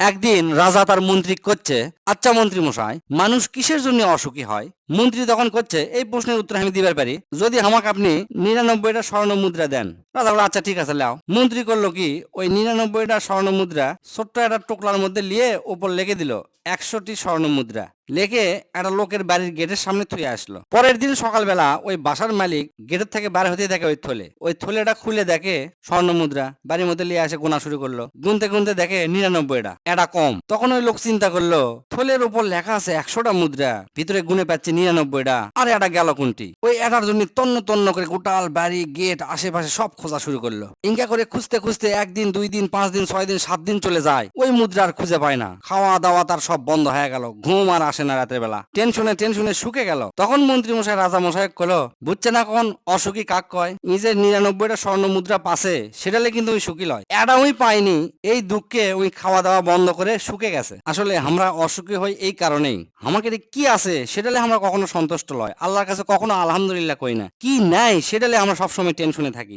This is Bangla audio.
একদিন রাজা তার মন্ত্রী করছে আচ্ছা মন্ত্রী মশাই, মানুষ কিসের জন্য অসুখী হয়? মন্ত্রী তখন করছে, এই প্রশ্নের উত্তর আমি দিবার পারি। যদি আমাকে আপনি নিরানব্বইটা স্বর্ণ মুদ্রা দেন। রাজা বলে আচ্ছা ঠিক আছে, লাও। মন্ত্রী করল কি, ওই নিরানব্বইটা স্বর্ণ মুদ্রা ছোট্ট একটা টোকলার মধ্যে নিয়ে ওপর লেগে দিল, একশোটি স্বর্ণ মুদ্রা। লেখে একটা লোকের বাড়ির গেটের সামনে থুয়ে আসলো। পরের দিন সকালবেলা ওই বাসার মালিক গেটের থেকে বার হতে দেখে ওই থলে। ওই থলেটা খুলে দেখে স্বর্ণ মুদ্রা, বাড়ির মধ্যে নিয়ে আসে গোনা শুরু করল। গুনতে গুনতে দেখে নিরানব্বইটা, এটা কম। তখন ওই লোক চিন্তা করল, থলের উপর লেখা আছে একশোটা মুদ্রা, ভিতরে গুনে পাচ্ছে নিরানব্বইটা। আর এটা গেল কোনটি? ওই এটার জন্য তন্ন তন্ন করে গোটাল বাড়ি, গেট, আশেপাশে সব খোঁজা শুরু করল। ইনকা করে খুঁজতে খুঁজতে একদিন, দুই দিন, পাঁচ দিন, ছয় দিন, সাত দিন চলে যায়। ওই মুদ্রা আর খুঁজে পায় না। খাওয়া দাওয়া তার সব বন্ধ হয়ে গেল। ঘুম আর আসে না রাতের বেলা। টেনশনে টেনশনে শুকে গেল। তখন মন্ত্রী মশাই রাজা মশাই কলো বুঝছে না কোন অসুখী কাক কয়? নিজের নিরানব্বইটা স্বর্ণ মুদ্রা পাশে সেটালে কিন্তু ওই সুখী লয়। এটা ওই পাইনি এই দুঃখে ওই খাওয়া দাওয়া বন্ধ করে শুকে গেছে। আসলে আমরা অসুখী হই এই কারণেই। আমাকে কি আছে সেটালে আমরা কখনো সন্তুষ্ট লয়। আল্লাহর কাছে কখনো আলহামদুলিল্লাহ কই না। কি নাই সেটালে আমরা সবসময় টেনশনে থাকি।